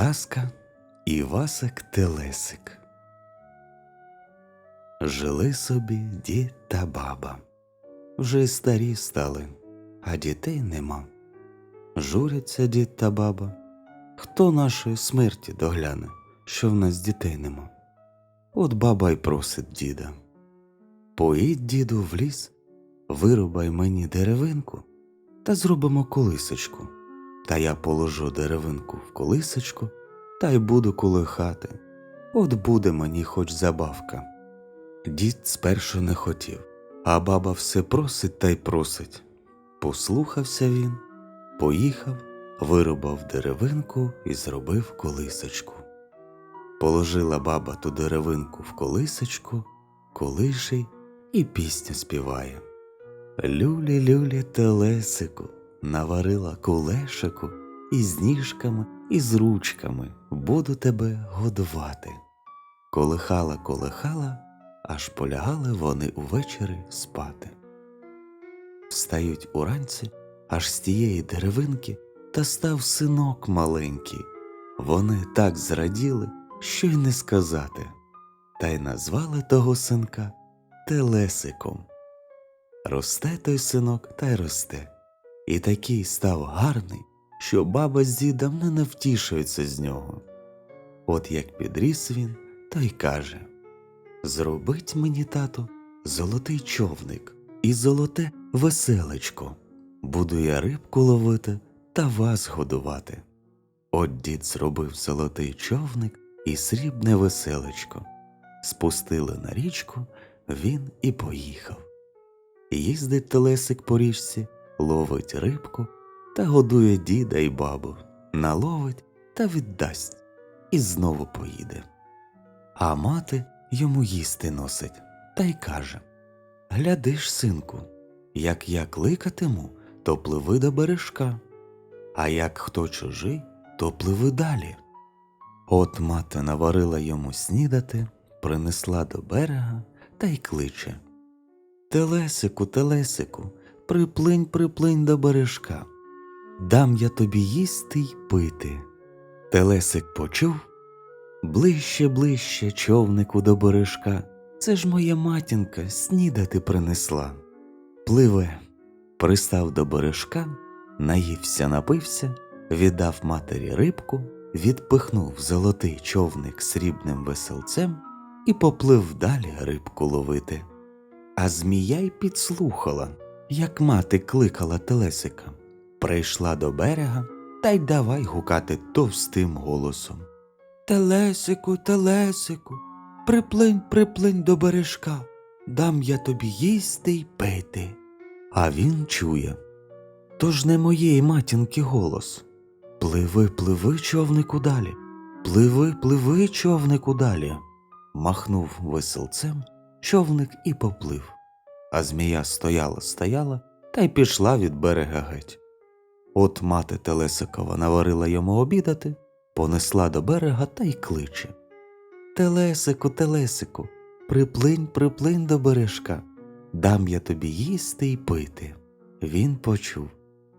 Казка Івасик Телесик. Жили собі дід та баба. Вже й старі стали, а дітей нема. Журяться дід та баба. Хто нашої смерті догляне, що в нас дітей нема? От баба й просить діда. Поїдь, діду, в ліс, вирубай мені деревинку та зробимо колисочку. Та я положу деревинку в колисочку та й буду колихати. От буде мені хоч забавка. Дід спершу не хотів, а баба все просить та й просить. Послухався він, поїхав, вирубав деревинку і зробив колисочку. Положила баба ту деревинку в колисочку, колиший і пісню співає. Люлі, люлі, телесику, наварила кулешику, і з ніжками, і з ручками буду тебе годувати. Колихала, колихала, аж полягали вони увечері спати. Встають уранці, аж з тієї деревинки, та став синок маленький. Вони так зраділи, що й не сказати, та й назвали того синка Телесиком. Росте той синок та й росте, і такий став гарний, що баба з дідом не навтішується з нього. От як підріс він, то й каже Зробить мені, тато, золотий човник і золоте веселечко. Буду я рибку ловити та вас годувати. От дід зробив золотий човник і срібне веселечко. Спустили на річку, він і поїхав. Їздить телесик по річці, ловить рибку та годує діда й бабу, наловить та віддасть, і знову поїде. А мати йому їсти носить та й каже Гляди ж, синку, як я кликатиму, то пливи до бережка, а як хто чужий, то пливи далі. От мати наварила йому снідати, принесла до берега та й кличе Телесику, телесику, приплинь, приплинь до бережка, дам я тобі їсти й пити. Телесик почув ближче, ближче човнику до бережка. Це ж моя матінка снідати принесла. Пливе, пристав до бережка, наївся, напився, віддав матері рибку, відпихнув золотий човник срібним веселцем і поплив далі рибку ловити. А змія й підслухала, як мати кликала телесика. Прийшла до берега та й давай гукати товстим голосом. Телесику, телесику, приплинь, приплинь до бережка, дам я тобі їсти й пити. А він чує. То ж не моєї матінки голос. Пливи, пливи, човнику далі, пливи, пливи, човнику далі. Махнув веселцем, човник і поплив. А змія стояла, стояла та й пішла від берега геть. От мати Телесикова наварила йому обідати, понесла до берега та й кличе. Телесику, телесику, приплинь, приплинь до бережка, дам я тобі їсти й пити. Він почув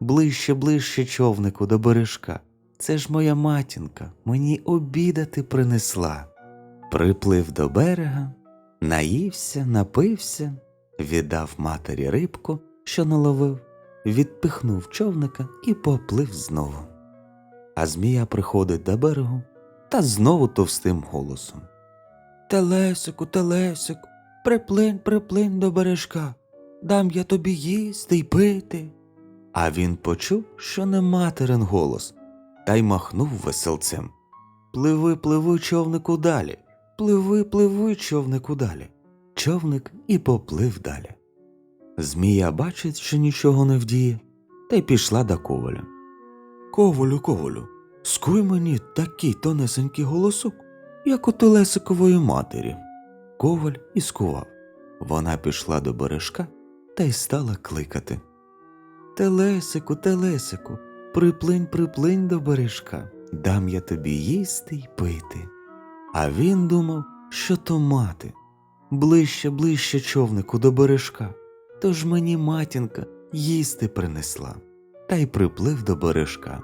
ближче, ближче човнику до бережка. Це ж моя матінка, мені обідати принесла. Приплив до берега, наївся, напився, віддав матері рибку, що наловив, відпихнув човника і поплив знову. А змія приходить до берегу та знову товстим голосом. Телесику, телесику, приплинь, приплинь до бережка, дам я тобі їсти й пити. А він почув, що не материн голос, та й махнув веселцем. Пливи, пливи, човнику далі, пливи, пливи, човнику далі. Човник і поплив далі. Змія бачить, що нічого не вдіє, та й пішла до коваля. Ковалю, ковалю, скуй мені такий тонесенький голосок, як у телесикової матері. Коваль і скував. Вона пішла до бережка та й стала кликати. Телесику, телесику, приплинь, приплинь до бережка, дам я тобі їсти й пити. А він думав, що то мати. Ближче, ближче човнику до бережка. Тож мені матінка їсти принесла, та й приплив до бережка.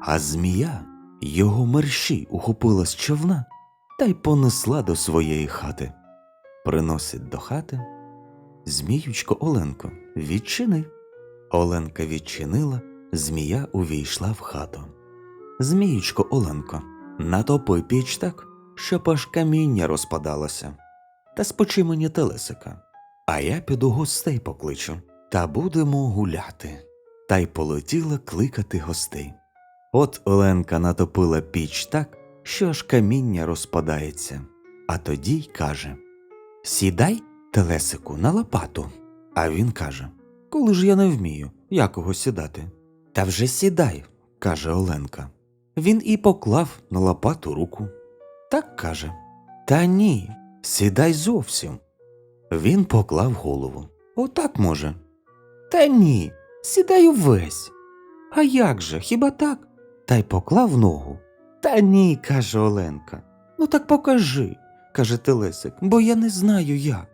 А змія його мерщій ухопила з човна та й понесла до своєї хати. Приносить до хати. Зміючко Оленко, відчини. Оленка відчинила, змія увійшла в хату. Зміючко Оленко, натопи піч так, щоб аж каміння розпадалося. Та спочи мені телесика, а я піду гостей покличу, та будемо гуляти. Та й полетіла кликати гостей. От Оленка натопила піч так, що аж каміння розпадається, а тоді й каже Сідай, телесику, на лопату. А він каже Коли ж я не вмію, якого сідати? Та вже сідай, каже Оленка. Він і поклав на лопату руку. Так каже. Та ні, сідай зовсім. Він поклав голову. Отак може. Та ні, сідай увесь. А як же, хіба так? Та й поклав ногу. Та ні, каже Оленка. Ну так покажи, каже Телесик, бо я не знаю як.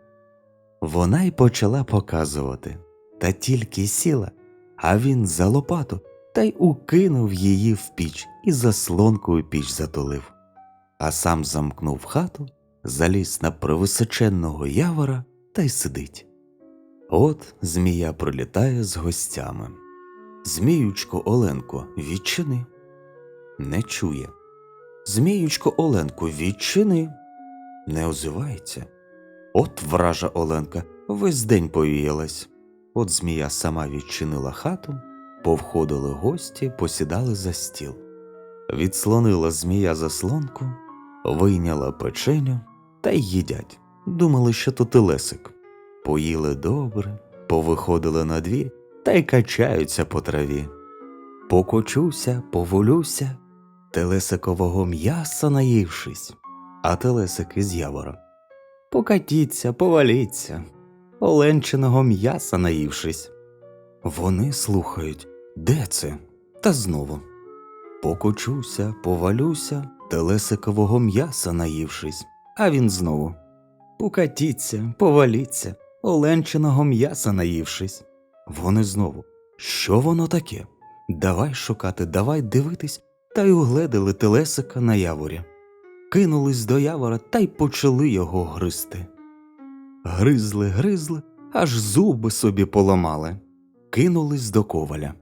Вона й почала показувати, та тільки сіла, а він за лопату та й укинув її в піч і заслонкою піч затулив. А сам замкнув хату, заліз на превисоченного явора та й сидить. От змія пролітає з гостями. Зміючко Оленко, відчини. Не чує. Зміючко Оленко, відчини. Не озивається. От вража Оленка весь день повіялась. От змія сама відчинила хату, повходили гості, посідали за стіл. Відслонила змія заслонку, вийняла печеню та й їдять. Думали, що то телесик. Поїли добре, повиходили на двір та й качаються по траві. Покочуся, поволюся, телесикового м'яса наївшись, а телесик із явора. Покатіться, поваліться, оленчиного м'яса наївшись. Вони слухають, де це? Та знову. Покочуся, повалюся, телесикового м'яса наївшись, а він знову. Покатіться, поваліться, оленчиного м'яса наївшись. Вони знову. Що воно таке? Давай шукати, давай дивитись, та й угледили телесика на яворі. Кинулись до явора та й почали його гризти. Гризли, гризли, аж зуби собі поламали. Кинулись до коваля.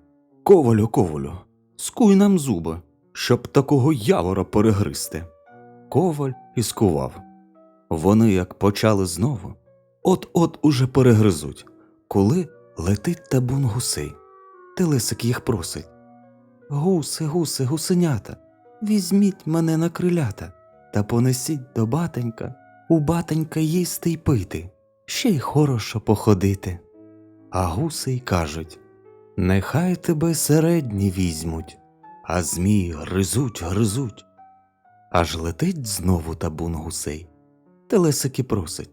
Ковалю, ковалю, скуй нам зуби, щоб такого явора перегризти. Коваль і скував. Вони як почали знову, от-от уже перегризуть, коли летить табун гусей. Телесик їх просить. Гуси, гуси, гусенята, візьміть мене на крилята та понесіть до батенька, у батенька їсти й пити, ще й хорошо походити. А гуси й кажуть Нехай тебе середні візьмуть, а змії гризуть, гризуть. Аж летить знову табун гусей. Телесики просить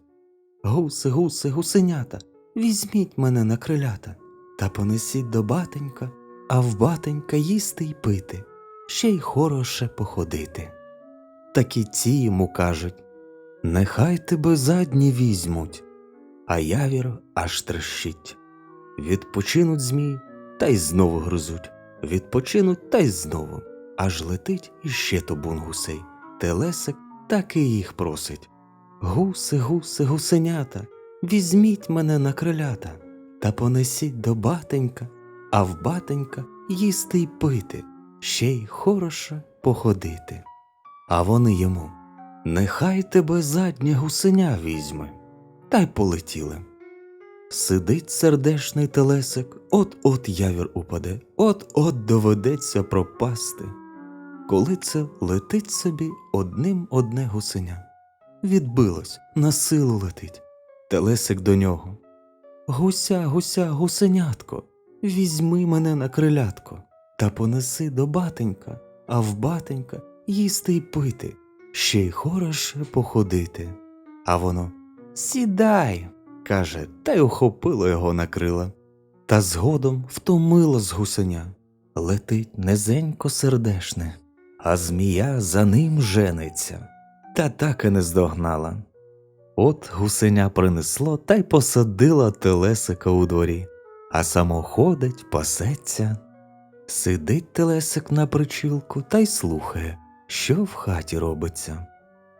Гуси, гуси, гусенята, візьміть мене на крилята та понесіть до батенька, а в батенька їсти й пити, ще й хороше походити. Так і ці йому кажуть Нехай тебе задні візьмуть, а явір аж трещить. Відпочинуть змії та й знову гризуть, відпочинуть та й знову, аж летить іще тобун гусей. Телесик так і їх просить. Гуси, гуси, гусенята, візьміть мене на крилята та понесіть до батенька, а в батенька їсти й пити, ще й хороше походити. А вони йому Нехай тебе заднє гусеня візьме, та й полетіли. Сидить сердешний телесик, от-от явір упаде, от-от доведеться пропасти. Коли це летить собі одним одне гусеня. Відбилось, на силу летить. Телесик до нього. Гуся, гуся, гусенятко, візьми мене на крилятко та понеси до батенька, а в батенька їсти й пити, ще й хороше походити. А воно Сідай, каже, та й ухопило його на крила. Та згодом втомило з гусеня. Летить низенько сердешне, а змія за ним жениться, та так і не здогнала. От гусеня принесло та й посадила телесика у дворі, а само ходить, пасеться. Сидить телесик на причілку та й слухає, що в хаті робиться.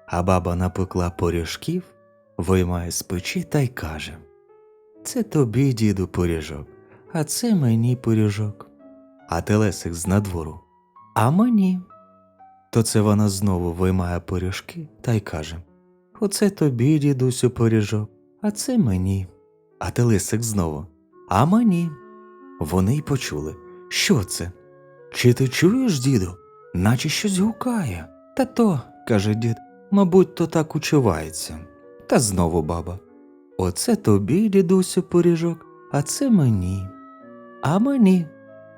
А баба напекла поріжків, виймає з печі та й каже Це тобі, діду, пиріжок, а це мені пиріжок. А телесик з надвору А мені. То це вона знову виймає пиріжки та й каже Оце тобі, дідусю, пиріжок, а це мені. А телесик знову А мені. Вони й почули. Що це? Чи ти чуєш, діду? Наче щось гукає. Та то, каже дід, мабуть, то так учувається. Та знову баба. Оце тобі, дідусю, пиріжок, а це мені. А мені,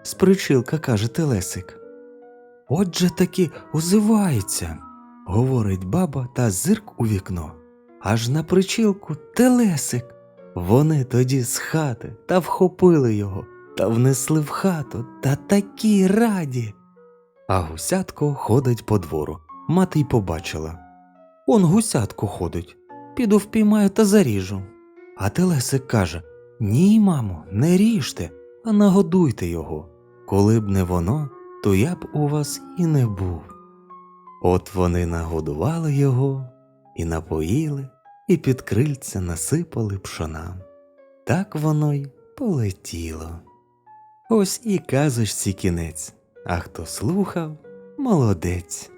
з причілка каже Телесик. Отже таки озивається, говорить баба та зирк у вікно. Аж на причілку Телесик. Вони тоді з хати та вхопили його та внесли в хату та такі раді. А гусятко ходить по двору. Мати й побачила. Он гусятко ходить. Піду впіймаю та заріжу. А Телесик каже Ні, мамо, не ріжте, а нагодуйте його. Коли б не воно, то я б у вас і не був. От вони нагодували його і напоїли, і під крильця насипали пшона. Так воно й полетіло. Ось і казочці кінець, а хто слухав, молодець.